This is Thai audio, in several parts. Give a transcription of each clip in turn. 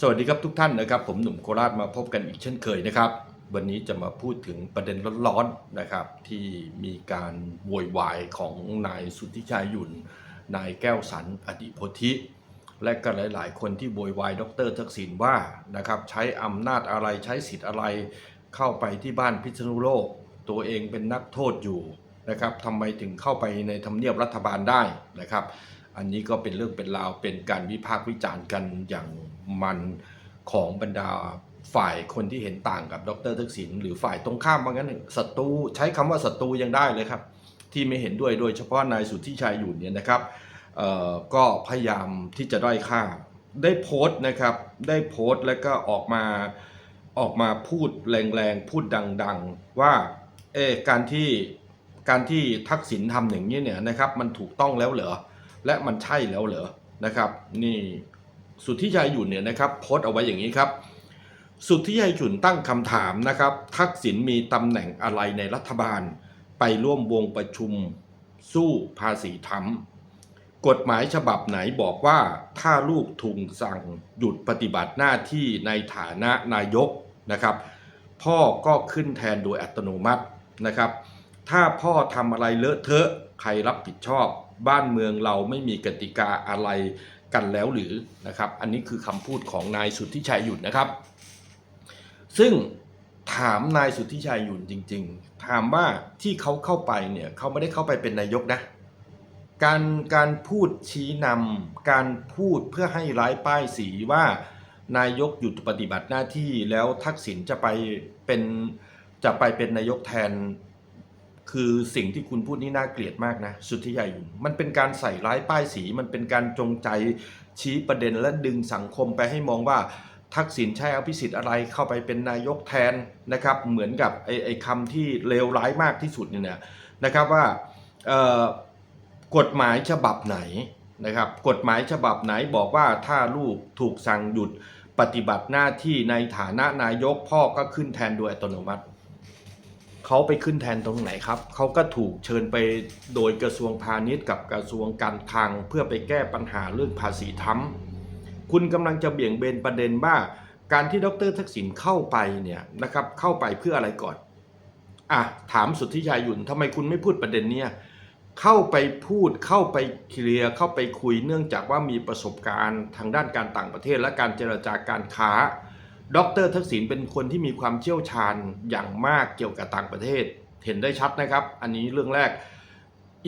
สวัสดีครับทุกท่านนะครับ ผมหนุ่มโคราชมาพบกันอีกเช่นเคยนะครับ วันนี้จะมาพูดถึงประเด็นร้อนๆนะครับ ที่มีการโวยวายของนายสุทธิชัยยุนนายแก้วสันอดิโพธิ และก็หลาย ๆ คนที่โวยวายดรทักษิณว่านะครับใช้อำนาจอะไรใช้สิทธิ์อะไรเข้าไปที่บ้านพิษณุโลก ตัวเองเป็นนักโทษอยู่นะครับทำไมถึงเข้าไปในทำเนียบรัฐบาลได้นะครับ อันนี้ก็เป็นเรื่องเป็นราวเป็นการวิพากษ์วิจารณ์กันอย่างมันของบรรดาฝ่ายคนที่เห็นต่างกับดรทักษิณหรือฝ่ายตรงข้ามว่างั้นศัตรูใช้คำว่าศัตรูยังได้เลยครับ ที่ไม่เห็นด้วยโดยเฉพาะนายสุทธิชัยอยู่เนี่ยนะครับก็พยายามที่จะด้อยค่า ได้โพสต์นะครับได้โพสต์แล้วก็ออกมาออกมาพูดแรงๆ พูดดังๆ ว่าเออการที่การที่ทักษิณทำอย่างนี้เนี่ยนะครับมันถูกต้องแล้วเหรอ และมันใช่แล้วเหรอนะครับ นี่สุทธิชัยหยุ่นเนี่ยนะครับโพสต์เอาไว้อย่างนี้ครับ สุทธิชัยหยุ่นตั้งคำถามนะครับ ทักษิณมีตำแหน่งอะไรในรัฐบาล ไปร่วมวงประชุมสู้ภาษีธรรมกฎหมายฉบับไหนบอกว่าถ้าลูกถูกสั่งหยุดปฏิบัติหน้าที่ในฐานะนายกนะครับ พ่อก็ขึ้นแทนโดยอัตโนมัตินะครับ ถ้าพ่อทำอะไรเลอะเทอะใครรับผิดชอบบ้านเมืองเราไม่มีกติกาอะไรกันแล้วหรือนะครับ อันนี้คือคำพูดของนายสุทธิชัยหยุ่นนะครับ ซึ่งถามนายสุทธิชัยหยุ่นจริง ๆ ถามว่าที่เขาเข้าไปเนี่ยเขาไม่ได้เข้าไปเป็นนายกนะ การการพูดชี้นำการพูดเพื่อให้ร้ายป้ายสีว่านายกหยุดปฏิบัติหน้าที่แล้วทักษิณจะไปเป็นจะไปเป็นนายกแทน คือสิ่งที่คุณพูดนี่น่าเกลียดมากนะสุทธิยหยุ่นมันเป็นการใส่ร้ายป้ายสี มันเป็นการจงใจชี้ประเด็นและดึงสังคมไปให้มองว่าทักษิณใช้อภิสิทธิ์อะไรเข้าไปเป็นนายกแทนนะครับ เหมือนกับไอ้ไอ้คำที่เลวร้ายมากที่สุดเนี่ยนะครับว่ากฎหมายฉบับไหนนะครับ กฎหมายฉบับไหนบอกว่าถ้าลูกถูกสั่งหยุดปฏิบัติหน้าที่ในฐานะนายกพ่อก็ขึ้นแทนโดยอัตโนมัติ เขาไปขึ้นแทนตรงไหนครับ เขาก็ถูกเชิญไปโดยกระทรวงพาณิชย์กับกระทรวงการคลัง เพื่อไปแก้ปัญหาเรื่องภาษีทั้มคุณกำลังจะเบี่ยงเบนประเด็นว่า การที่ดรทักษิณเข้าไปเนี่ยนะครับเข้าไปเพื่ออะไรก่อนอะถามสุทธิชัยหยุ่นทำไมคุณไม่พูดประเด็นเนี้ยเข้าไปพูดเข้าไปเคลียร์เข้าไปคุยเนื่องจากว่ามีประสบการณ์ทางด้านการต่างประเทศและการเจรจาการค้า ดรทักษิณเป็นคนที่มีความเชี่ยวชาญอย่างมากเกี่ยวกับต่างประเทศ เห็นได้ชัดนะครับ อันนี้เรื่องแรก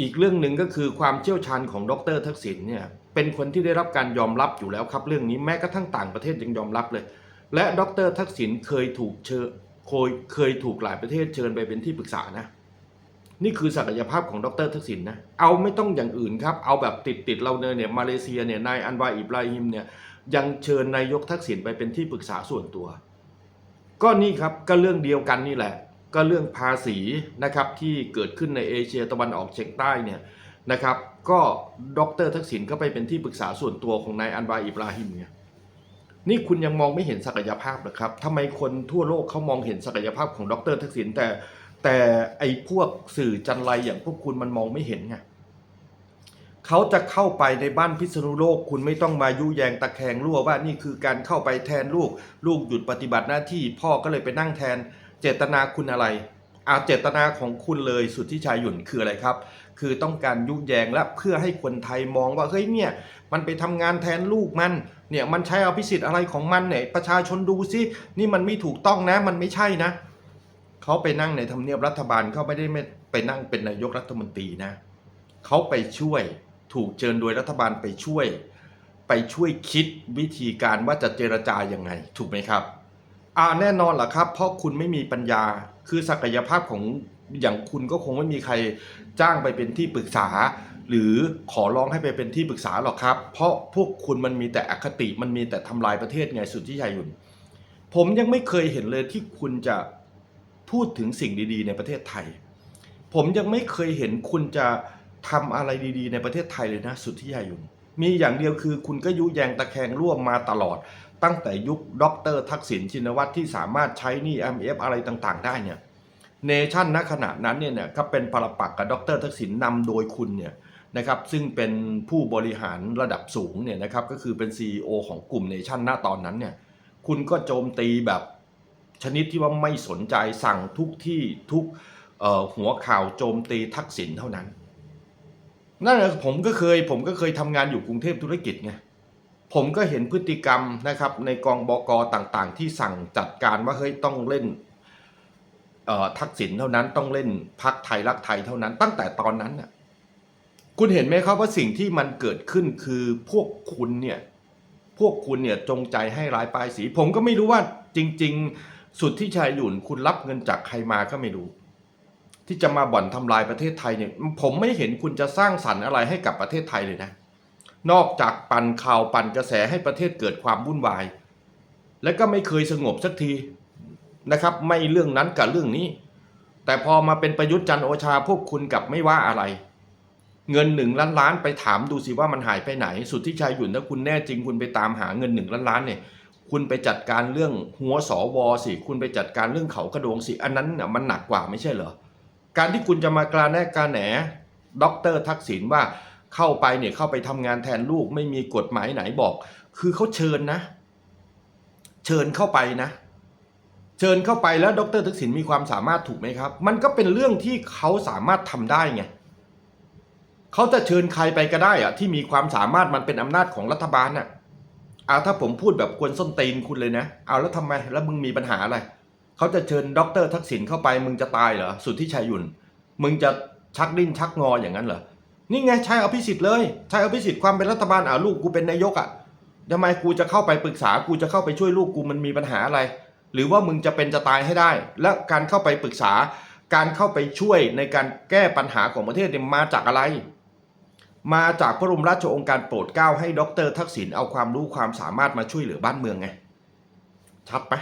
อีกเรื่องหนึ่งก็คือความเชี่ยวชาญของดรทักษิณเนี่ยเป็นคนที่ได้รับการยอมรับอยู่แล้วครับ เรื่องนี้แม้กระทั่งต่างประเทศยังยอมรับเลย และดรทักษิณเคยถูกเชิญเคยเคยถูกหลายประเทศเชิญไปเป็นที่ปรึกษานะนี่คือศักยภาพของดรทักษิณนะเอาไม่ต้องอย่างอื่นครับ เอาแบบติดติดเราเลยเนี่ยมาเลเซียเนี่ย นายอันวาอิบราฮิมเนี่ย ยังเชิญนายกทักษิณไปเป็นที่ปรึกษาส่วนตัว ก็นี่ครับก็เรื่องเดียวกันนี่แหละ ก็เรื่องภาษีนะครับที่เกิดขึ้นในเอเชียตะวันออกเฉียงใต้เนี่ยนะครับก็ดรทักษิณก็ไปเป็นที่ปรึกษาส่วนตัวของนายอันวาอิบราฮิมเนี่ยนี่คุณยังมองไม่เห็นศักยภาพหรอครับทำไมคนทั่วโลกเขามองเห็นศักยภาพของดรทักษิณแต่แต่ไอ้พวกสื่อจันไรอย่างพวกคุณมันมองไม่เห็นไง เขาจะเข้าไปในบ้านพิษณุโลก คุณไม่ต้องมายุแยงตะแคงรั่วว่านี่คือการเข้าไปแทนลูก ลูกหยุดปฏิบัติหน้าที่ พ่อก็เลยไปนั่งแทน เจตนาคุณอะไรอาเจตนาของคุณเลยสุดที่ชายหยุ่นคืออะไรครับ คือต้องการยุแยงและเพื่อให้คนไทยมองว่าเฮ้ยเนี่ยมันไปทำงานแทนลูกมันเนี่ยมันใช้อภิสิทธิ์อะไรของมันเนี่ยประชาชนดูสินี่มันไม่ถูกต้องนะมันไม่ใช่นะเขาไปนั่งในทำเนียบรัฐบาลเขาไม่ได้ไปนั่งเป็นนายกรัฐมนตรีนะเขาไปช่วย ถูกเชิญโดยรัฐบาลไปช่วย ไปช่วยคิดวิธีการว่าจะเจรจายังไง ถูกไหมครับอ่าแน่นอนล่ะครับ เพราะคุณไม่มีปัญญาคือศักยภาพของอย่างคุณก็คงไม่มีใครจ้างไปเป็นที่ปรึกษา หรือขอร้องให้ไปเป็นที่ปรึกษาหรอกครับ เพราะพวกคุณมันมีแต่อคติมันมีแต่ทำลายประเทศไงสุดที่ใหญ่ยุ่นผมยังไม่เคยเห็นเลยที่คุณจะพูดถึงสิ่งดีๆ ในประเทศไทย ผมยังไม่เคยเห็นคุณจะ ทำอะไรดีๆ ในประเทศไทยเลยนะสุดที่ใหญ่ยุ่นมีอย่างเดียวคือคุณก็ยุแยงตะแคงร่วมมาตลอด ตั้งแต่ยุคด็อกเตอร์ทักษิณชินวัตรที่สามารถใช้นี่ MF อะไรต่างๆ ได้เนี่ยเนชั่นณขณะนั้นเนี่ยเนี่ยก็เป็นปรปักกับด็อกเตอร์ทักษิณนำโดยคุณเนี่ยนะครับซึ่งเป็นผู้บริหารระดับสูงเนี่ยนะครับก็คือเป็น CEO ของกลุ่มเนชั่นณตอนนั้นเนี่ยคุณก็โจมตีแบบชนิดที่ว่าไม่สนใจสั่งทุกที่ทุกหัวข่าวโจมตีทักษิณเท่านั้น นั่นแหละผมก็เคย ผมก็เคยทำงานอยู่กรุงเทพธุรกิจไงผมก็เห็นพฤติกรรมนะครับ ในกองบกต่างๆ ที่สั่งจัดการว่าเฮ้ยต้องเล่นทักษิณเท่านั้นต้องเล่นพักไทยรักไทยเท่านั้น ตั้งแต่ตอนนั้นน่ะคุณเห็นไหมครับว่าสิ่งที่มันเกิดขึ้นคือพวกคุณเนี่ยพวกคุณเนี่ยจงใจให้ร้ายป้ายสี ผมก็ไม่รู้ว่าจริง ๆ สุดที่ชายหยุ่นคุณรับเงินจากใครมาก็ไม่รู้ ที่จะมาบ่อนทำลายประเทศไทยเนี่ยผมไม่เห็นคุณจะสร้างสรรค์อะไรให้กับประเทศไทยเลยนะ นอกจากปั่นข่าวปั่นกระแสให้ประเทศเกิดความวุ่นวาย และก็ไม่เคยสงบสักทีนะครับ ไม่เรื่องนั้นกับเรื่องนี้ แต่พอมาเป็นประยุทธ์จันทร์โอชาพวกคุณกลับไม่ว่าอะไร เงินหนึ่งล้านล้านไปถามดูสิว่ามันหายไปไหน สุดที่ชายหยุ่นถ้าคุณแน่จริงคุณไปตามหาเงินหนึ่งล้านล้านเนี่ยคุณไปจัดการเรื่องหัวสวสิ คุณไปจัดการเรื่องเขากระโดงสิ อันนั้นน่ะมันหนักกว่าไม่ใช่เหรอ การที่คุณจะมากลาแนกกลาแหนด็อกเตอร์ทักษิณว่าเข้าไปเนี่ยเข้าไปทำงานแทนลูกไม่มีกฎหมายไหนบอก คือเขาเชิญนะ เชิญเข้าไปนะ เชิญเข้าไปแล้วดรทักษิณมีความสามารถถูกไหมครับ มันก็เป็นเรื่องที่เขาสามารถทำได้ไงเขาจะเชิญใครไปก็ได้อะที่มีความสามารถมันเป็นอำนาจของรัฐบาลน่ะเอาถ้าผมพูดแบบกวนส้นตีนคุณเลยนะ เอาแล้วทำไมแล้วมึงมีปัญหาอะไร เขาจะเชิญด็อกเตอร์ทักษิณเข้าไปมึงจะตายเหรอสุดที่ชัยหยุ่นมึงจะชักดิ้นชักงออย่างนั้นเหรอนี่ไงใช้อภิสิทธิ์เลยใช้อภิสิทธิ์ความเป็นรัฐบาลอ่าลูกกูเป็นนายกอะทำไมกูจะเข้าไปปรึกษากูจะเข้าไปช่วยลูกกูมันมีปัญหาอะไร หรือว่ามึงจะเป็นจะตายให้ได้ และการเข้าไปปรึกษา การเข้าไปช่วยในการแก้ปัญหาของประเทศเนี่ยมาจากอะไร มาจากพระบรมราชโองการโปรดเกล้าให้ดรทักษิณเอาความรู้ความสามารถมาช่วยเหลือบ้านเมืองไงชัดไหม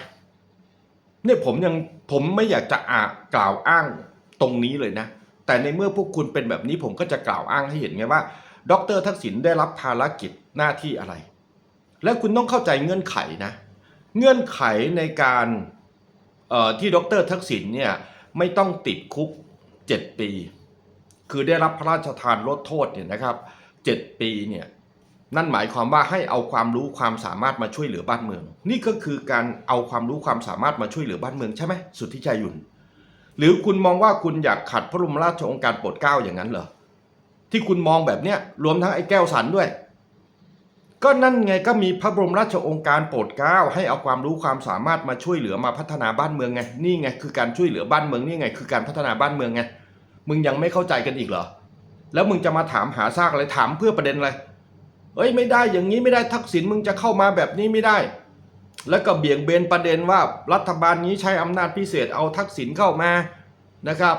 เนี่ยผมยังผมไม่อยากจะอ่ากล่าวอ้างตรงนี้เลยนะ แต่ในเมื่อพวกคุณเป็นแบบนี้ผมก็จะกล่าวอ้างให้เห็นไงว่า ดรทักษิณได้รับภารกิจหน้าที่อะไร และคุณต้องเข้าใจเงื่อนไขนะ เงื่อนไขในการเอ่อที่ดรทักษิณเนี่ยไม่ต้องติดคุก 7 ปี คือได้รับพระราชทานลดโทษเนี่ยนะครับ 7 ปีเนี่ย นั่นหมายความว่าให้เอาความรู้ความสามารถมาช่วยเหลือบ้านเมือง นี่ก็คือการเอาความรู้ความสามารถมาช่วยเหลือบ้านเมืองใช่ไหมสุทธิชัยยุนหรือคุณมองว่าคุณอยากขัดพระบรมราชโองการโปรดเกล้าอย่างนั้นเหรอที่คุณมองแบบเนี้ยรวมทั้งไอ้แก้วสันด้วย ก็นั่นไงก็มีพระบรมราชโองการโปรดเกล้าให้เอาความรู้ความสามารถมาช่วยเหลือมาพัฒนาบ้านเมืองไงนี่ไงคือการช่วยเหลือบ้านเมืองนี่ไง คือการพัฒนาบ้านเมืองไงมึงยังไม่เข้าใจกันอีกเหรอแล้วมึงจะมาถามหาซากอะไรถามเพื่อประเด็นอะไร เอ้ยไม่ได้อย่างนี้ไม่ได้ทักษิณมึงจะเข้ามาแบบนี้ไม่ได้ แล้วก็เบี่ยงเบนประเด็นว่ารัฐบาลนี้ใช้อำนาจพิเศษเอาทักษิณเข้ามานะครับ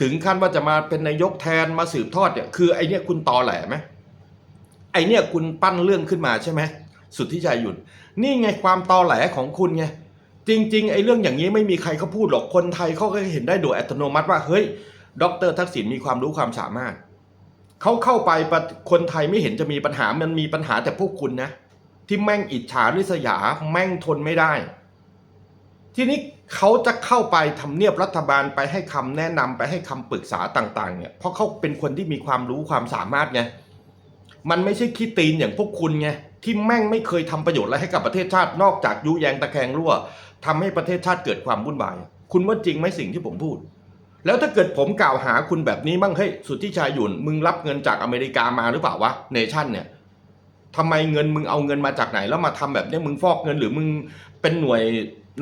ถึงขั้นว่าจะมาเป็นนายกแทนมาสืบทอดเนี่ยคือไอเนี้ยคุณตอแหลไหมไอเนี้ยคุณปั้นเรื่องขึ้นมาใช่ไหมสุดที่ใจหยุ่นนี่ไงความตอแหลของคุณไงจริงๆไอเรื่องอย่างนี้ไม่มีใครเขาพูดหรอกคนไทยเขาก็เห็นได้โดยอัตโนมัติว่าเฮ้ย ดรทักษิณมีความรู้ความสามารถ เขาเข้าไปปคนไทยไม่เห็นจะมีปัญหามันมีปัญหาแต่พวกคุณนะ ที่แม่งอิจฉาริษยาแม่งทนไม่ได้ ทีนี้เขาจะเข้าไปทำเนียบรัฐบาลไปให้คำแนะนำไปให้คำปรึกษาต่าง ๆ เนี่ยเพราะเขาเป็นคนที่มีความรู้ความสามารถไงมันไม่ใช่ขี้ตีนอย่างพวกคุณไงที่แม่งไม่เคยทำประโยชน์อะไรให้กับประเทศชาตินอกจากยุแยงตะแคงรั่วทำให้ประเทศชาติเกิดความวุ่นวาย คุณว่าจริงไหมสิ่งที่ผมพูด แล้วถ้าเกิดผมกล่าวหาคุณแบบนี้บ้างเฮ้ยสุทธิชัยหยุ่นมึงรับเงินจากอเมริกามาหรือเปล่าวะเนชั่นเนี่ยทำไมเงินมึงเอาเงินมาจากไหน แล้วมาทำแบบนี้มึงฟอกเงินหรือมึงเป็นหน่วย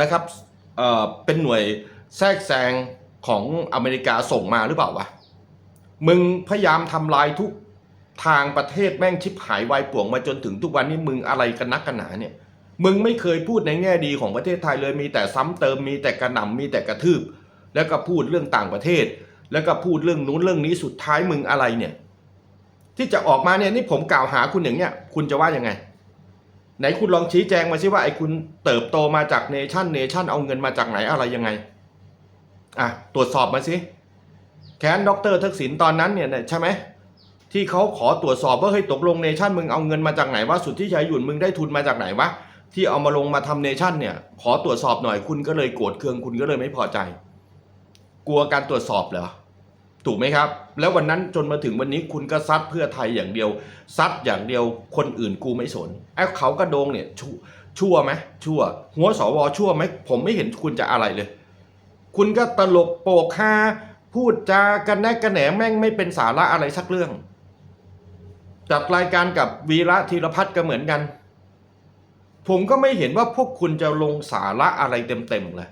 นะครับเอ่อเป็นหน่วยแทรกแซงของอเมริกาส่งมาหรือเปล่าวะมึงพยายามทำลายทุกทางประเทศแม่งชิบหายวายป่วงมาจนถึงทุกวันนี้มึงอะไรกันนักกันหนาเนี่ยมึงไม่เคยพูดในแง่ดีของประเทศไทยเลยมีแต่ซ้ำเติมมีแต่กระหน่ำมีแต่กระทืบ แล้วก็พูดเรื่องต่างประเทศ แล้วก็พูดเรื่องนู้นเรื่องนี้สุดท้ายมึงอะไรเนี่ย ที่จะออกมาเนี่ยนี่ผมกล่าวหาคุณอย่างเนี้ยคุณจะว่ายังไง ไหนคุณลองชี้แจงมาสิว่าไอ้คุณเติบโตมาจากเนชั่นเนชั่นเอาเงินมาจากไหนอะไรยังไงอะตรวจสอบมาสิแค้นด็อกเตอร์ทักษิณตอนนั้นเนี่ยใช่ไหมที่เขาขอตรวจสอบว่าเฮ้ยตกลงเนชั่นมึงเอาเงินมาจากไหนวะสุดที่ชัยหยุ่นมึงได้ทุนมาจากไหนวะที่เอามาลงมาทำเนชั่นเนี่ย ขอตรวจสอบหน่อยคุณก็เลยโกรธเคืองคุณก็เลยไม่พอใจ กลัวการตรวจสอบเหรอถูกไหมครับ แล้ววันนั้นจนมาถึงวันนี้คุณก็ซัดเพื่อไทยอย่างเดียวซัดอย่างเดียวคนอื่นกูไม่สนไอ้เขากระโดงเนี่ยชั่วชั่วไหมชั่ว หัวสวชั่วไหมผมไม่เห็นคุณจะอะไรเลย คุณก็ตลกโปกฮาพูดจากันแนกกันแหนแม่งไม่เป็นสาระอะไรสักเรื่องจัดรายการกับวีระธีรพัฒน์ก็เหมือนกัน ผมก็ไม่เห็นว่าพวกคุณจะลงสาระอะไรเต็มๆเลย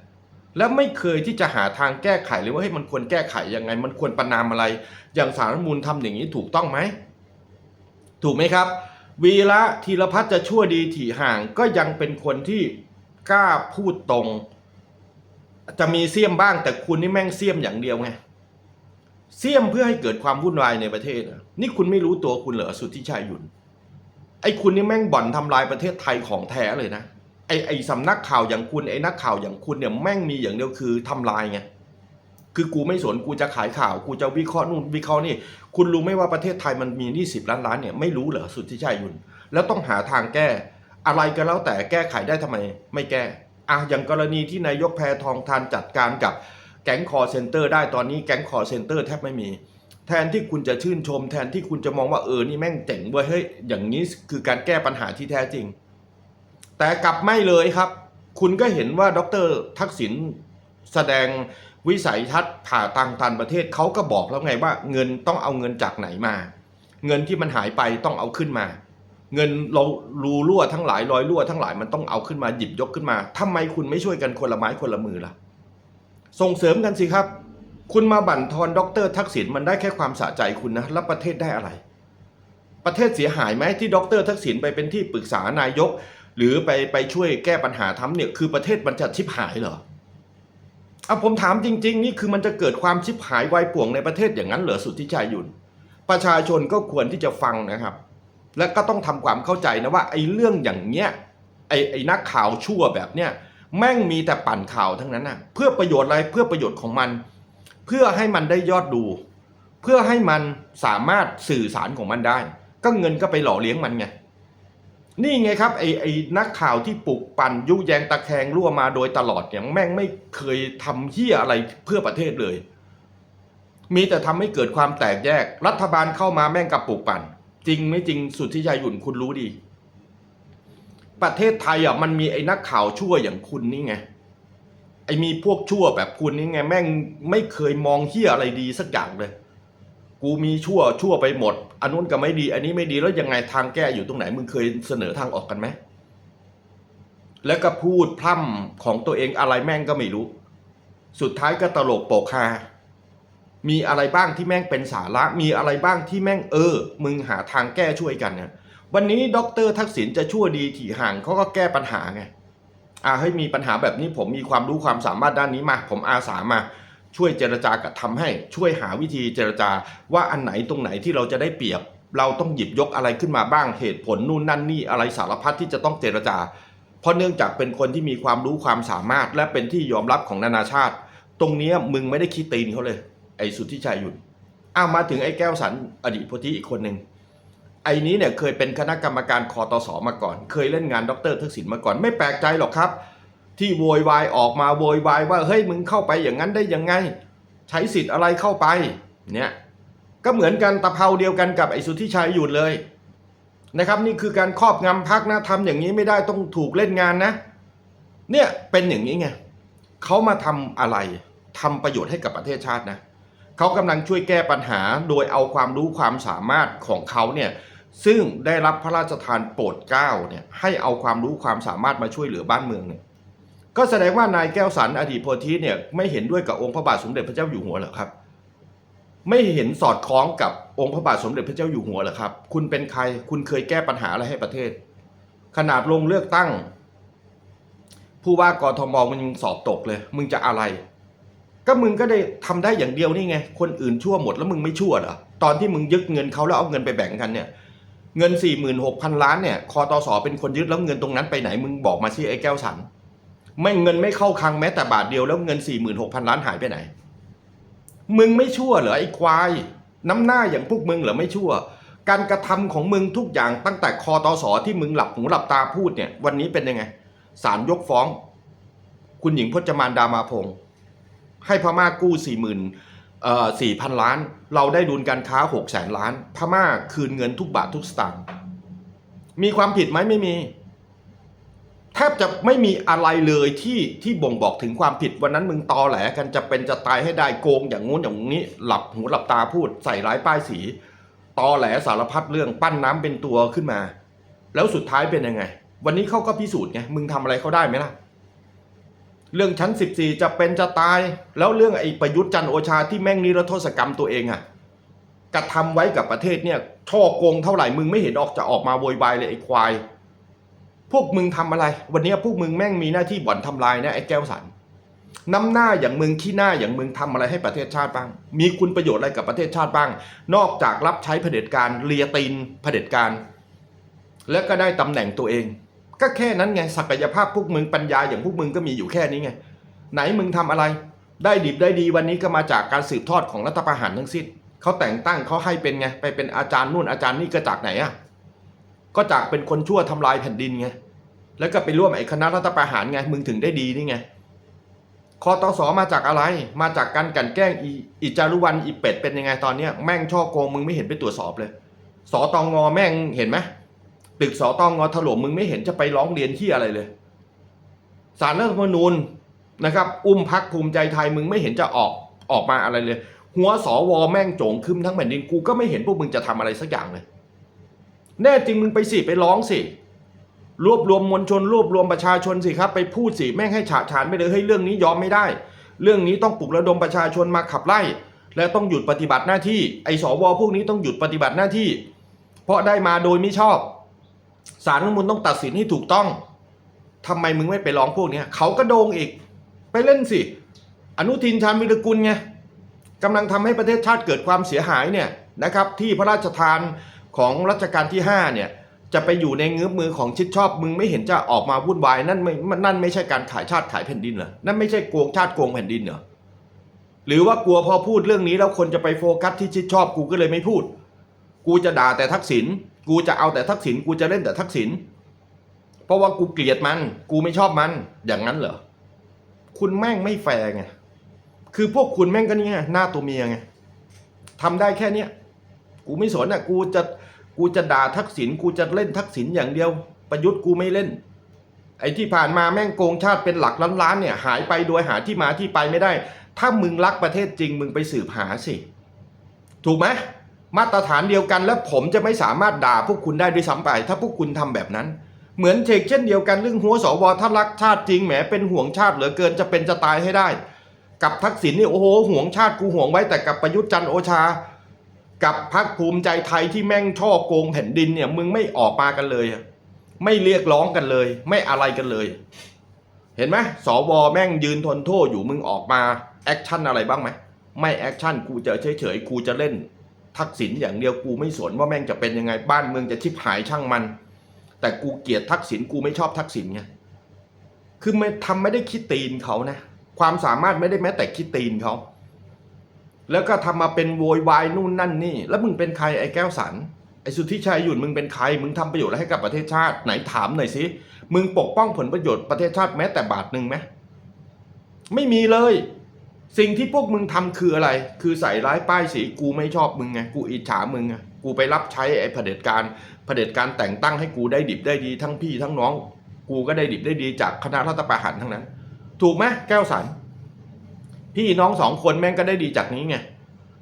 แล้วไม่เคยที่จะหาทางแก้ไขเลยว่าให้ยมันควรแก้ไขยังไง มันควรประนามอะไร อย่างสารรัฐมูลทำอย่างนี้ถูกต้องไหม ถูกไหมครับ วีระธีรพัฒน์จะชั่วดีถี่ห่างก็ยังเป็นคนที่กล้าพูดตรง จะมีเสี้ยมบ้างแต่คุณนี่แม่งเสี้ยมอย่างเดียวไงเสี้ยมเพื่อให้เกิดความวุ่นวายในประเทศนี่คุณไม่รู้ตัวคุณเหรอสุทธิชัยยุนไอ้คุณนี่แม่งบ่อนทำลายประเทศไทยของแท้เลยนะ ไอ้ไอสำนักข่าวอย่างคุณไอ้นักข่าวอย่างคุณเนี่ยแม่งมีอย่างเดียวคือทำลายไงคือกูไม่สนกูจะขายข่าว กูจะวิเคราะห์นู่นวิเคราะห์นี่ คุณรู้ไหมว่าประเทศไทยมันมีหนี้สิบล้านล้านเนี่ยไม่รู้เหรอสุดทธิชัยยุนแล้วต้องหาทางแก้ อะไรก็แล้วแต่แก้ไขได้ทำไม ไม่แก้อะอย่างกรณีที่นายกแพทองทานจัดการกับแก๊งคอเซ็นเตอร์ได้ตอนนี้แก๊งคอเซ็นเตอร์แทบไม่มี แทนที่คุณจะชื่นชม แทนที่คุณจะมองว่าเออนี่แม่งเจ๋งเว้ยเฮ้ยอย่างนี้คือการแก้ปัญหาที่แท้จริง แต่กลับไม่เลยครับ คุณก็เห็นว่าดรทักษิณแสดงวิสัยทัศน์ผ่าตังตันประเทศเขาก็บอกแล้วไงว่าเงินต้องเอาเงินจากไหนมา เงินที่มันหายไปต้องเอาขึ้นมา เงินเรารูรั่วทั้งหลายรอยรั่วทั้งหลายมันต้องเอาขึ้นมาหยิบยกขึ้นมาทำไมคุณไม่ช่วยกันคนละไม้คนละมือล่ะ ส่งเสริมกันสิครับ คุณมาบั่นทอนดรทักษิณมันได้แค่ความสะใจคุณนะแล้วประเทศได้อะไร ประเทศเสียหายไหมที่ดรทักษิณไปเป็นที่ปรึกษานายก หรือไปไปช่วยแก้ปัญหาทำเนี่ยคือประเทศมันจะชิบหายเหรอเอาผมถามจริง ๆ นี่คือมันจะเกิดความชิบหายวายป่วงในประเทศอย่างนั้นเหรอสุทธิชัยหยุ่นประชาชนก็ควรที่จะฟังนะครับ และก็ต้องทำความเข้าใจนะว่าไอ้เรื่องอย่างเนี้ยไอ้ไอ้นักข่าวชั่วแบบเนี้ยแม่งมีแต่ปั่นข่าวทั้งนั้นนะเพื่อประโยชน์อะไรเพื่อประโยชน์ของมัน เพื่อให้มันได้ยอดดู เพื่อให้มันสามารถสื่อสารของมันได้ ก็เงินก็ไปหล่อเลี้ยงมันไง นี่ไงครับไอ้ไอ้นักข่าวที่ปลุกปั่นยุแยงตะแคงรั่วมาโดยตลอดเนี่ยแม่งไม่เคยทำเหี้ยอะไรเพื่อประเทศเลย มีแต่ทำให้เกิดความแตกแยก รัฐบาลเข้ามาแม่งกับปลุกปั่น จริงไม่จริงสุดที่ชายหยุ่นคุณรู้ดี ประเทศไทยอะมันมีไอ้นักข่าวชั่วอย่างคุณนี่ไงไอ้มีพวกชั่วแบบคุณนี่ไงแม่งไม่เคยมองเฮียอะไรดีสักอย่างเลย กูมีชั่วชั่วไปหมด อันนู้นก็ไม่ดี อันนี้ไม่ดีแล้วยังไงทางแก้อยู่ตรงไหน มึงเคยเสนอทางออกกันไหมแล้วก็พูดพร่ำของตัวเองอะไรแม่งก็ไม่รู้ สุดท้ายก็ตลกโปกฮามีอะไรบ้างที่แม่งเป็นสาระ มีอะไรบ้างที่แม่งเออ มึงหาทางแก้ช่วยกันเนี่ยวันนี้ดรทักษิณจะชั่วดีถี่ห่างเขาก็แก้ปัญหาไงอ่าให้ยมีปัญหาแบบนี้ผมมีความรู้ความสามารถด้านนี้มา ผมอาสามา ช่วยเจรจากับทำให้ช่วยหาวิธีเจรจาว่าอันไหนตรงไหนที่เราจะได้เปรียบ เราต้องหยิบยกอะไรขึ้นมาบ้างเหตุผลนู่นนั่นนี่อะไรสารพัดที่จะต้องเจรจา เพราะเนื่องจากเป็นคนที่มีความรู้ความสามารถ และเป็นที่ยอมรับของนานาชาติ ตรงนี้มึงไม่ได้คิดตีนเขาเลย ไอ้สุทธิชัยหยุ่นอ้าวมาถึงไอ้แก้วสันอดีตโพธิอีกคนหนึ่งไอ้นี้เนี่ยเคยเป็นคณะกรรมการคอตสมาก่อน เคยเล่นงานดรทักษิณมาก่อน ไม่แปลกใจหรอกครับ ที่โวยวายออกมาโวยวายว่าเฮ้ยมึงเข้าไปอย่างนั้นได้ยังไง ใช้สิทธิ์อะไรเข้าไปเนี่ยก็เหมือนกันตะเภาเดียวกันกับไอ้สุทธิชัยหยุดเลยนะครับ นี่คือการครอบงำพักนะทำอย่างนี้ไม่ได้ต้องถูกเล่นงานนะ เนี่ยเป็นอย่างนี้ไงเขามาทำอะไรทำประโยชน์ให้กับประเทศชาตินะเขากำลังช่วยแก้ปัญหาโดยเอาความรู้ความสามารถของเขาเนี่ยซึ่งได้รับพระราชทานโปรดเกล้าเนี่ยให้เอาความรู้ความสามารถมาช่วยเหลือบ้านเมืองเนี่ย ก็แสดงว่านายแก้วสันอดีตโพธิเนี่ยไม่เห็นด้วยกับองค์พระบาทสมเด็จพระเจ้าอยู่หัวเหรอครับ ไม่เห็นสอดคล้องกับองค์พระบาทสมเด็จพระเจ้าอยู่หัวเหรอครับ คุณเป็นใครคุณเคยแก้ปัญหาอะไรให้ประเทศ ขนาดลงเลือกตั้ง ผู้ว่ากทมมึงสอบตกเลย มึงจะอะไร ก็มึงก็ได้ทำได้อย่างเดียวนี่ไง คนอื่นชั่วหมดแล้วมึงไม่ชั่วเหรอตอนที่มึงยึดเงินเขาแล้วเอาเงินไปแบ่งกันเนี่ยเงิน 4 6 0 0 0 ล้านเนี่ยคอตสเป็นคนยึดแล้วเงินตรงนั้นไปไหน มึงบอกมาสิไอ้แก้วสัน ไม่เงินไม่เข้าคลังแม้แต่บาทเดียวแล้วเงิน 46,000 ล้านหายไปไหน มึงไม่ชั่วเหรอไอ้ควาย น้ำหน้าอย่างพวกมึงเหรอไม่ชั่ว การกระทำของมึงทุกอย่างตั้งแต่คอตอสที่มึงหลับหูหลับตาพูดเนี่ย วันนี้เป็นยังไงศาลยกฟ้อง คุณหญิงพจมานดามาพงศ์ให้พม่ากู้สี่หมื่นเอ่อสี่พันล้าน เราได้ดุลการค้าหกแสนล้าน พม่าคืนเงินทุกบาททุกสตางค์มีความผิดไหมไม่มี แทบจะไม่มีอะไรเลยที่ที่บ่งบอกถึงความผิดวันนั้นมึงตอแหลกันจะเป็นจะตายให้ได้โกงอย่างงู้นอย่างนี้ หลับหูหลับตาพูดใส่ร้ายป้ายสีตอแหลสารพัดเรื่องปั้นน้ำเป็นตัวขึ้นมา แล้วสุดท้ายเป็นยังไง วันนี้เขาก็พิสูจน์ไงมึงทำอะไรเขาได้ไหมล่ะ เรื่องชั้น 14 จะเป็นจะตาย แล้วเรื่องไอ้ประยุทธ์จันทร์โอชาที่แม่งนิรโทษกรรมตัวเองอะกระทำไว้กับประเทศเนี่ยช่อโกงเท่าไหร่มึงไม่เห็นออกจะออกมาโวยวายเลยไอ้ควาย พวกมึงทำอะไร วันนี้พวกมึงแม่งมีหน้าที่บ่อนทำลายนะไอ้แก้วสันน้ำหน้าอย่างมึงขี้หน้าอย่างมึงทำอะไรให้ประเทศชาติบ้าง มีคุณประโยชน์อะไรกับประเทศชาติบ้าง นอกจากรับใช้เผด็จการเลียตีนเผด็จการ แล้วก็ได้ตำแหน่งตัวเอง ก็แค่นั้นไงศักยภาพพวกมึงปัญญาอย่างพวกมึงก็มีอยู่แค่นี้ไง ไหนมึงทำอะไร ได้ดิบได้ดีวันนี้ก็มาจากการสืบทอดของรัฐประหารทั้งสิ้นเขาแต่งตั้งเขาให้เป็นไงไปเป็นอาจารย์นู่นอาจารย์นี่ก็จากไหนอะ ก็จากเป็นคนชั่วทำลายแผ่นดินไงแล้วก็ไปร่วมไอ้คณะรัฐประหารไงมึงถึงได้ดีนี่ไงคอตสอมาจากอะไร มาจากการกันแกล้งอีอีจารุวันอีเป็ดเป็นยังไงตอนเนี้ยแม่งช่อโกงมึงไม่เห็นไปตรวจสอบเลยสตองงอแม่งเห็นไหมตึกสตองอถล่มมึงไม่เห็นจะไปร้องเรียนที่อะไรเลยสารรัฐธรรมนูญนะครับ อุ้มพักภูมิใจไทยมึงไม่เห็นจะออกออกมาอะไรเลย หัวสวแม่งโจงคึมทั้งแผ่นดินกูก็ไม่เห็นพวกมึงจะทำอะไรสักอย่างเลย แน่จริงมึงไปสิไปร้องสิ รวบรวมมวลชนรวบรวมประชาชนสิครับ ไปพูดสิแม่งให้ฉะฉานไปเลยเฮ้ยเรื่องนี้ยอมไม่ได้ เรื่องนี้ต้องปลุกระดมประชาชนมาขับไล่ และต้องหยุดปฏิบัติหน้าที่ไอ้สวพวกนี้ต้องหยุดปฏิบัติหน้าที่ เพราะได้มาโดยไม่ชอบศาลรัฐมนูลต้องตัดสินให้ถูกต้องทำไมมึงไม่ไปร้องพวกเนี้ยเขาก็โดงอีก ไปเล่นสิ อนุทินชาญวิรกุลไงกำลังทำให้ประเทศชาติเกิดความเสียหายเนี่ยนะครับ ที่พระราชทาน ของรัชกาลที่ 5 เนี่ย จะไปอยู่ในเงื้อมือของชิดชอบมึงไม่เห็นจะออกมาวุ่นวายนั่นไม่นั่นไม่ใช่การขายชาติขายแผ่นดินเหรอนั่นไม่ใช่โกงชาติโกงแผ่นดินเหรอหรือว่ากลัวพอพูดเรื่องนี้แล้วคนจะไปโฟกัสที่ชิดชอบกูก็เลยไม่พูด กูจะด่าแต่ทักษิณกูจะเอาแต่ทักษิณกูจะเล่นแต่ทักษิณเพราะว่ากูเกลียดมัน กูไม่ชอบมันอย่างนั้นเหรอคุณแม่งไม่แฟร์ไงคือพวกคุณแม่งก็นี่ไงหน้าตัวเมียไงทำได้แค่เนี้ยกูไม่สนอะกูจะ กูจะด่าทักษิณกูจะเล่นทักษิณอย่างเดียว ประยุทธ์กูไม่เล่น ไอ้ที่ผ่านมาแม่งโกงชาติเป็นหลักล้านๆเนี่ยหายไปโดยหาที่มาที่ไปไม่ได้ ถ้ามึงรักประเทศจริงมึงไปสืบหาสิ ถูกไหมมาตรฐานเดียวกันแล้วผมจะไม่สามารถด่าพวกคุณได้ด้วยซ้ำไป ถ้าพวกคุณทำแบบนั้น เหมือนเชกเช่นเดียวกันเรื่องหัวสวถ้ารักชาติจริงแหมเป็นห่วงชาติเหลือเกินจะเป็นจะตายให้ได้ กับทักษิณนี่โอ้โหห่วงชาติกูห่วงไว้แต่กับประยุทธ์จันทร์โอชา กับพรรคภูมิใจไทยที่แม่งช่อโกงแผ่นดินเนี่ย มึงไม่ออกมากันเลย ไม่เรียกร้องกันเลย ไม่อะไรกันเลย เห็นไหมสวแม่งยืนทนโทษอยู่มึงออกมาแอคชั่นอะไรบ้างไหมไม่แอคชั่นกูจะเฉยๆกูจะเล่น ทักษิณอย่างเดียวกูไม่สนว่าแม่งจะเป็นยังไงบ้านเมืองจะชิบหายช่างมัน แต่กูเกลียดทักษิณกูไม่ชอบทักษิณไงคือไม่ทำไม่ได้คิดตีนเขานะ ความสามารถไม่ได้แม้แต่คิดตีนเขา แล้วก็ทำมาเป็นโวยวายนู่นนั่นนี่ แล้วมึงเป็นใครไอ้แก้วสันไอ้สุทธิชัยหยุ่นมึงเป็นใคร มึงทำประโยชน์อะไรให้กับประเทศชาติไหนถามหน่อยสิมึงปกป้องผลประโยชน์ประเทศชาติแม้แต่บาทหนึ่งไหมไม่มีเลย สิ่งที่พวกมึงทำคืออะไร คือใส่ร้ายป้ายสีกูไม่ชอบมึงไงกูอิจฉามึงไงกูไปรับใช้ไอ้เผด็จการเผด็จการแต่งตั้งให้กูได้ดิบได้ดีทั้งพี่ทั้งน้อง กูก็ได้ดิบได้ดีจากคณะรัฐประหารทั้งนั้น ถูกไหมแก้วสัน พี่น้องสองคนแม่งก็ได้ดีจากนี้ไง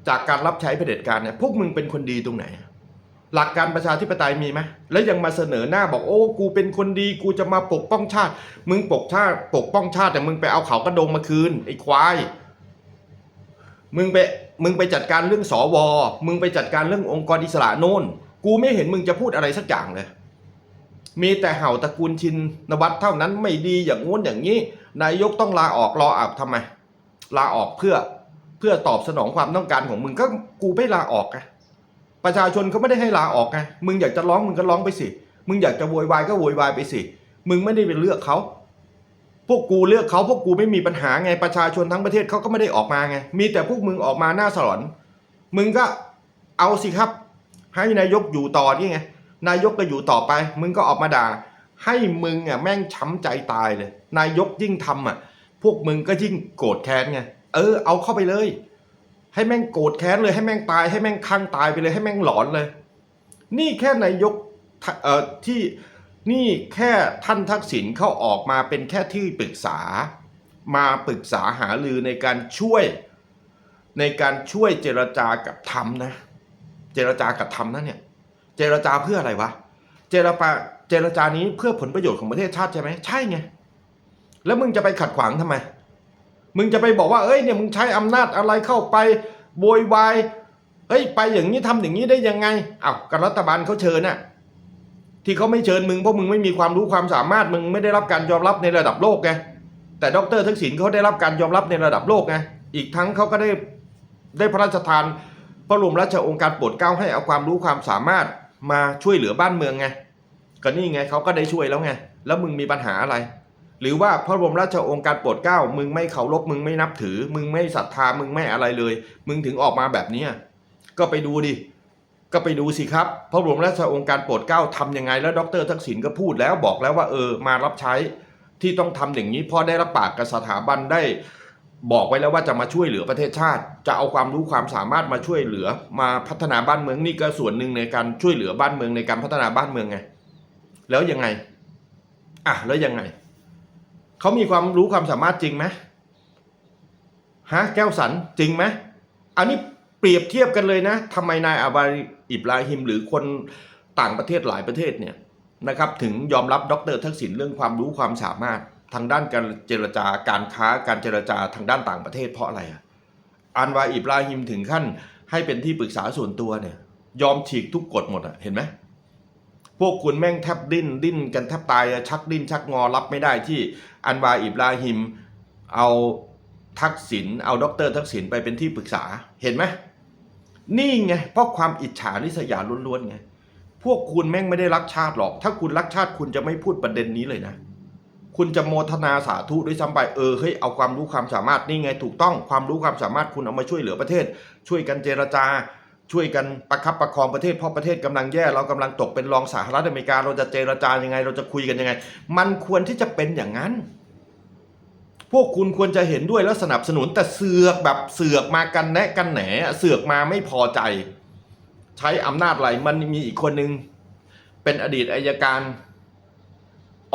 จากการรับใช้เผด็จการเนี่ยพวกมึงเป็นคนดีตรงไหน หลักการประชาธิปไตยมีไหมแล้วยังมาเสนอหน้าบอกโอ้กูเป็นคนดีกูจะมาปกป้องชาติ มึงปกชาติปกป้องชาติแต่มึงไปเอาเขากระโดงมาคืนไอ้ควายมึงไปมึงไปจัดการเรื่องสวมึงไปจัดการเรื่ององค์กรอิสระโน่น กูไม่เห็นมึงจะพูดอะไรสักอย่างเลย มีแต่เห่าตระกูลชินนวัตเท่านั้นไม่ดีอย่างงู้นอย่างนี้ นายกต้องลาออกรออับทำไม ลาออกเพื่อเพื่อตอบสนองความต้องการของมึงก็กูไม่ลาออกไงประชาชนเขาไม่ได้ให้ลาออกไงมึงอยากจะร้องมึงก็ร้องไปสิ มึงอยากจะโวยวายก็โวยวายไปสิ มึงไม่ได้ไปเลือกเขาพวกกูเลือกเขาพวกกูไม่มีปัญหาไงประชาชนทั้งประเทศเขาก็ไม่ได้ออกมาไง มีแต่พวกมึงออกมาหน้าสลอน มึงก็เอาสิครับ ให้นายกอยู่ต่อนี่ไงนายกก็อยู่ต่อไป มึงก็ออกมาด่า ให้มึงอะแม่งช้ำใจตายเลย นายกยิ่งทำอะ พวกมึงก็ยิ่งโกรธแค้นไง เออ เอาเข้าไปเลย ให้แม่งโกรธแค้นเลย ให้แม่งตาย ให้แม่งคลั่งตายไปเลย ให้แม่งหลอนเลย นี่แค่นายกทะเอ่อที่นี่แค่ท่านทักษิณเข้าออกมาเป็นแค่ที่ปรึกษา มาปรึกษาหารือในการช่วย ในการช่วยเจรจากับธรรมนะ เจรจากับธรรมนะเนี่ย เจรจาเพื่ออะไรวะ เจรจาเจรจานี้เพื่อผลประโยชน์ของประเทศชาติใช่ไหมใช่ไง แล้วมึงจะไปขัดขวางทำไม มึงจะไปบอกว่าเอ้ยเนี่ยมึงใช้อำนาจอะไรเข้าไปโวยวายเฮ้ยไปอย่างนี้ทำอย่างนี้ได้ยังไงอ้าวกับรัฐบาลเขาเชิญน่ะที่เขาไม่เชิญมึงเพราะมึงไม่มีความรู้ความสามารถมึงไม่ได้รับการยอมรับในระดับโลกไงแต่ดรทักษิณเขาได้รับการยอมรับในระดับโลกไงอีกทั้งเขาก็ได้ได้พระราชทานพระบรมราชองค์การโปรดเกล้าให้เอาความรู้ความสามารถมาช่วยเหลือบ้านเมืองไงก็นี่ไงเขาก็ได้ช่วยแล้วไงแล้วมึงมีปัญหาอะไร หรือว่าพระบรมราชโองการโปรดเกล้ามึงไม่เคารพมึงไม่นับถือ มึงไม่ศรัทธามึงไม่อะไรเลย มึงถึงออกมาแบบนี้ก็ไปดูดิก็ไปดูสิครับพระบรมราชโองการโปรดเกล้าทำยังไงแล้วดรทักษิณก็พูดแล้วบอกแล้วว่าเออมารับใช้ที่ต้องทำอย่างนี้เพราะได้รับปากกับสถาบันได้บอกไว้แล้วว่าจะมาช่วยเหลือประเทศชาติ จะเอาความรู้ความสามารถมาช่วยเหลือ มาพัฒนาบ้านเมืองนี่ก็ส่วนหนึ่งในการช่วยเหลือบ้านเมืองในการพัฒนาบ้านเมืองไง แล้วยังไง อะแล้วยังไง เขามีความรู้ความสามารถจริงไหมฮะแก้วสันจริงไหมอันนี้เปรียบเทียบกันเลยนะทำไมนายอาบาริอิบราฮิม หรือคนต่างประเทศหลายประเทศเนี่ยนะครับถึงยอมรับดรทักษิณเรื่องความรู้ความสามารถทางด้านการเจรจาการค้าการเจรจาทางด้านต่างประเทศเพราะอะไรอะอันวาอิบราฮิมถึงขั้นให้เป็นที่ปรึกษาส่วนตัวเนี่ย ยอมฉีกทุกกฎหมดอะเห็นไหม พวกคุณแม่งแทบดิ้นดิ้นกันแทบตายชักดิ้นชักงอรับไม่ได้ที่อันวาอิบราฮิม เอาทักษิณเอาด็อกเตอร์ทักษิณไปเป็นที่ปรึกษาเห็นไหมนี่ไงเพราะความอิจฉาริษยาล้วนๆไงพวกคุณแม่งไม่ได้รักชาติหรอก ถ้าคุณรักชาติคุณจะไม่พูดประเด็นนี้เลยนะ คุณจะโมทนาสาธุด้วยซ้ำไปเออเฮ้ยเอาความรู้ความสามารถนี่ไงถูกต้องความรู้ความสามารถคุณเอามาช่วยเหลือประเทศ ช่วยกันเจรจา ช่วยกันประคับประคองประเทศเพราะประเทศกำลังแย่เรากำลังตกเป็นรองสหรัฐอเมริกา เราจะเจรจายังไง เราจะคุยกันยังไง มันควรที่จะเป็นอย่างนั้น พวกคุณควรจะเห็นด้วยแล้วสนับสนุนแต่เสือกแบบเสือกมากันแนะกันแหนเสือกมาไม่พอใจ ใช้อำนาจอะไรมันมีอีกคนนึง เป็นอดีตอายการ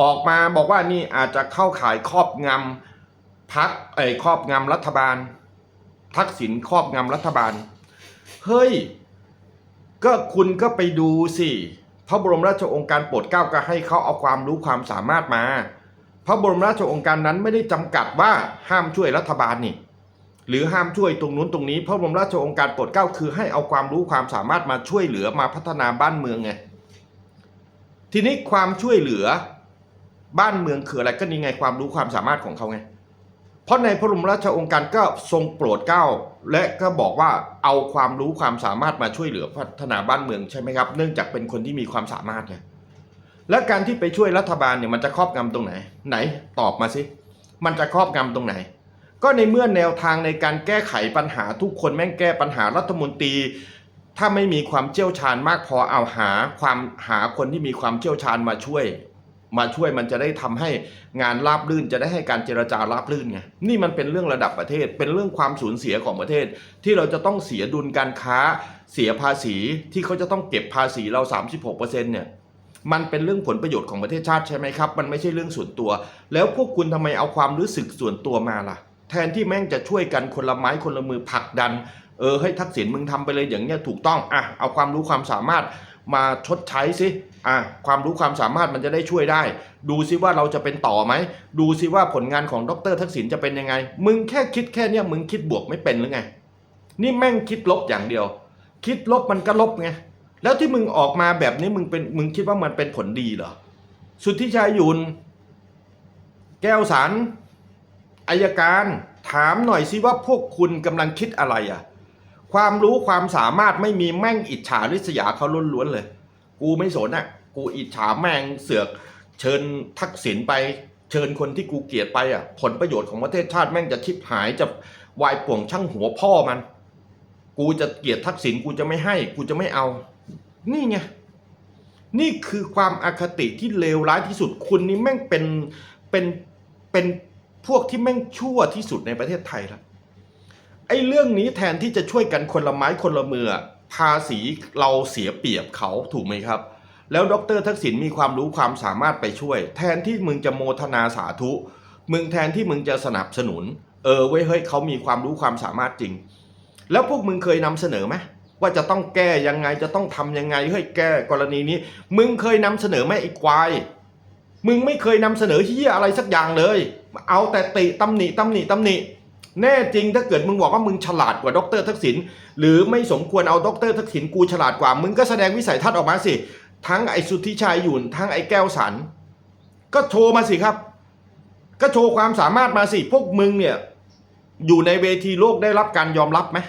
ออกมาบอกว่านี่อาจจะเข้าข่ายครอบงำพักไอ้ครอบงำรัฐบาล ทักษิณครอบงำรัฐบาล เฮ้ย ก็คุณก็ไปดูสิพระบรมราชโองการโปรดเกล้าก็ให้เขาเอาความรู้ความสามารถมา พระบรมราชโองการนั้นไม่ได้จำกัดว่าห้ามช่วยรัฐบาลนี่ หรือห้ามช่วยตรงนู้นตรงนี้ พระบรมราชโองการโปรดเกล้าคือให้เอาความรู้ความสามารถมาช่วยเหลือมาพัฒนาบ้านเมืองไง ทีนี้ความช่วยเหลือบ้านเมืองคืออะไรก็นี่ไงความรู้ความสามารถของเขาไง เพราะในพระบรมราชองการก็ทรงโปรดเกล้า และก็บอกว่าเอาความรู้ความสามารถมาช่วยเหลือพัฒนาบ้านเมืองใช่ไหมครับ เนื่องจากเป็นคนที่มีความสามารถไงและการที่ไปช่วยรัฐบาลเนี่ยมันจะครอบงำตรงไหน ไหนตอบมาสิมันจะครอบงำตรงไหน ก็ในเมื่อแนวทางในการแก้ไขปัญหาทุกคนแม่งแก้ปัญหารัฐมนตรี ถ้าไม่มีความเชี่ยวชาญมากพอเอาหาความหาคนที่มีความเชี่ยวชาญมาช่วย มาช่วยมันจะได้ทำให้งานราบรื่นจะได้ให้การเจรจาราบรื่นไงนี่มันเป็นเรื่องระดับประเทศ เป็นเรื่องความสูญเสียของประเทศ ที่เราจะต้องเสียดุลการค้า เสียภาษีที่เขาจะต้องเก็บภาษีเรา 36%เนี่ยมันเป็นเรื่องผลประโยชน์ของประเทศชาติใช่ไหมครับ มันไม่ใช่เรื่องส่วนตัว แล้วพวกคุณทำไมเอาความรู้สึกส่วนตัวมาล่ะ แทนที่แม่งจะช่วยกันคนละไม้คนละมือผลักดัน เออให้ทักษิณมึงทำไปเลยอย่างเนี้ยถูกต้อง อะ เอาความรู้ความสามารถมาชดใช้สิ อะความรู้ความสามารถมันจะได้ช่วยได้ ดูซิว่าเราจะเป็นต่อไหม ดูซิว่าผลงานของดรทักษิณจะเป็นยังไง มึงแค่คิดแค่เนี้ยมึงคิดบวกไม่เป็นหรือไง นี่แม่งคิดลบอย่างเดียว คิดลบมันก็ลบไง แล้วที่มึงออกมาแบบนี้มึงเป็นมึงคิดว่ามันเป็นผลดีเหรอ สุทธิชัยยุน แก้วสันอายการถามหน่อยสิว่าพวกคุณกำลังคิดอะไรอะความรู้ความสามารถไม่มีแม่งอิจฉาริษยาเขาล้วนๆเลย กูไม่สนอะ กูอิจฉาแม่งเสือก เชิญทักษิณไป เชิญคนที่กูเกลียดไปอะ ผลประโยชน์ของประเทศชาติแม่งจะชิบหายจะวายป่วงช่างหัวพ่อมัน กูจะเกลียดทักษิณกูจะไม่ให้ กูจะไม่เอา นี่ไงนี่คือความอาคติที่เลวร้ายที่สุดคุณนี่แม่งเป็นเป็นเป็นพวกที่แม่งชั่วที่สุดในประเทศไทยแล้วไอ้เรื่องนี้แทนที่จะช่วยกันคนละไม้คนละมือ ภาษีเราเสียเปรียบเขาถูกไหมครับ แล้วดรทักษิณมีความรู้ความสามารถไปช่วย แทนที่มึงจะโมทนาสาธุ มึงแทนที่มึงจะสนับสนุน เออเว้ยเฮ้ยเขามีความรู้ความสามารถจริง แล้วพวกมึงเคยนำเสนอไหมว่าจะต้องแก้ยังไงจะต้องทำยังไงเฮ้ยแก้กรณีนี้ มึงเคยนำเสนอไหมไอ้ควายมึงไม่เคยนำเสนอเฮียอะไรสักอย่างเลย เอาแต่ติตำหนิตำหนิตำหนิ แน่จริงถ้าเกิดมึงบอกว่ามึงฉลาดกว่าดรทักษิณหรือไม่สมควรเอาดรทักษิณกูฉลาดกว่า มึงก็แสดงวิสัยทัศน์ออกมาสิ ทั้งไอ้สุทธิชัยหยุ่นทั้งไอ้แก้วสัน ก็โชว์มาสิครับ ก็โชว์ความสามารถมาสิ พวกมึงเนี่ยอยู่ในเวทีโลกได้รับการยอมรับไหม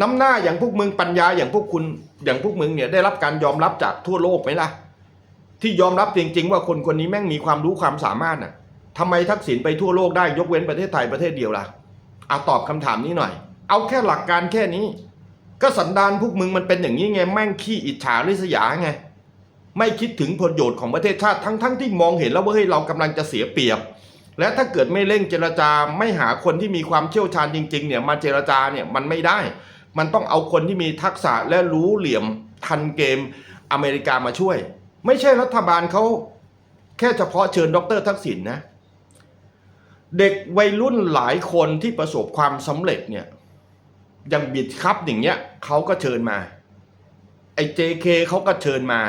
น้ำหน้าอย่างพวกมึงปัญญาอย่างพวกคุณอย่างพวกมึงเนี่ยได้รับการยอมรับจากทั่วโลกไหมล่ะ ที่ยอมรับจริงๆว่าคนคนนี้แม่งมีความรู้ความสามารถน่ะ ทำไมทักษิณไปทั่วโลกได้ยกเว้นประเทศไทยประเทศเดียวล่ะเอาตอบคำถามนี้หน่อย เอาแค่หลักการแค่นี้ ก็สันดานพวกมึงมันเป็นอย่างนี้ไงแม่งขี้อิจฉาริษยาไง ไม่คิดถึงผลประโยชน์ของประเทศชาติทั้งๆที่มองเห็นแล้วว่าเฮ้ยเรากำลังจะเสียเปรียบ และถ้าเกิดไม่เร่งเจรจาไม่หาคนที่มีความเชี่ยวชาญจริง ๆ เนี่ยมาเจรจาเนี่ยมันไม่ได้ มันต้องเอาคนที่มีทักษะและรู้เหลี่ยมทันเกมอเมริกามาช่วย ไม่ใช่รัฐบาลเขาแค่เฉพาะเชิญดรทักษิณนะ เด็กวัยรุ่นหลายคนที่ประสบความสำเร็จเนี่ยอย่างบิดครับอย่างเงี้ยเขาก็เชิญมา ไอ้ JK เขาก็เชิญมา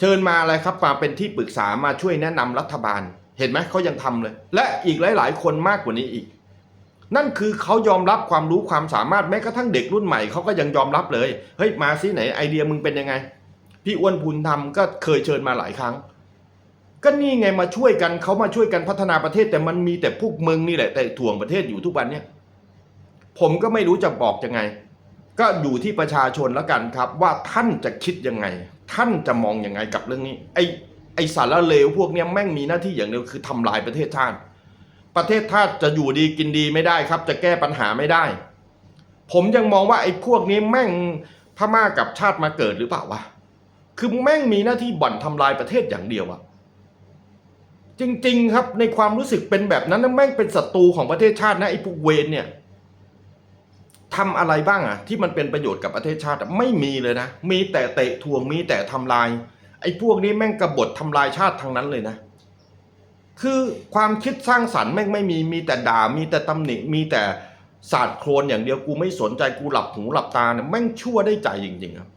เชิญมาอะไรครับมาเป็นที่ปรึกษามาช่วยแนะนำรัฐบาล เห็นไหมเขายังทำเลย และอีกหลาย ๆ คนมากกว่านี้อีก นั่นคือเขายอมรับความรู้ความสามารถแม้กระทั่งเด็กรุ่นใหม่เขาก็ยังยอมรับเลยเฮ้ยมาซิไหนไอเดียมึงเป็นยังไง พี่อ้วนพูนทำก็เคยเชิญมาหลายครั้ง ก็นี่ไงมาช่วยกันเขามาช่วยกันพัฒนาประเทศ แต่มันมีแต่พวกมึงนี่แหละ แต่ถ่วงประเทศอยู่ทุกวันเนี่ยผมก็ไม่รู้จะบอกยังไง ก็อยู่ที่ประชาชนแล้วกันครับ ว่าท่านจะคิดยังไง ท่านจะมองยังไงกับเรื่องนี้ ไอไอสารเลวพวกเนี้ยแม่งมีหน้าที่อย่างเดียวคือทำลายประเทศชาติประเทศชาติจะอยู่ดีกินดีไม่ได้ครับ จะแก้ปัญหาไม่ได้ ผมยังมองว่าไอ้พวกนี้แม่งพม่ากับชาติมาเกิดหรือเปล่าวะคือแม่งมีหน้าที่บ่อนทำลายประเทศอย่างเดียวอะ จริง ๆ ครับในความรู้สึกเป็นแบบนั้นนะแม่งเป็นศัตรูของประเทศชาตินะไอ้พวกเวนเนี่ยทำอะไรบ้างอะที่มันเป็นประโยชน์กับประเทศชาติไม่มีเลยนะ มีแต่เตะทวงมีแต่ทำลาย ไอ้พวกนี้แม่งกบฏทำลายชาติทั้งนั้นเลยนะ คือความคิดสร้างสรรค์แม่งไม่มีมีแต่ด่ามีแต่ตำหนิมีแต่สาดโครนอย่างเดียวกูไม่สนใจกูหลับหูหลับตาเนี่ยแม่งชั่วได้ใจจริงๆครับ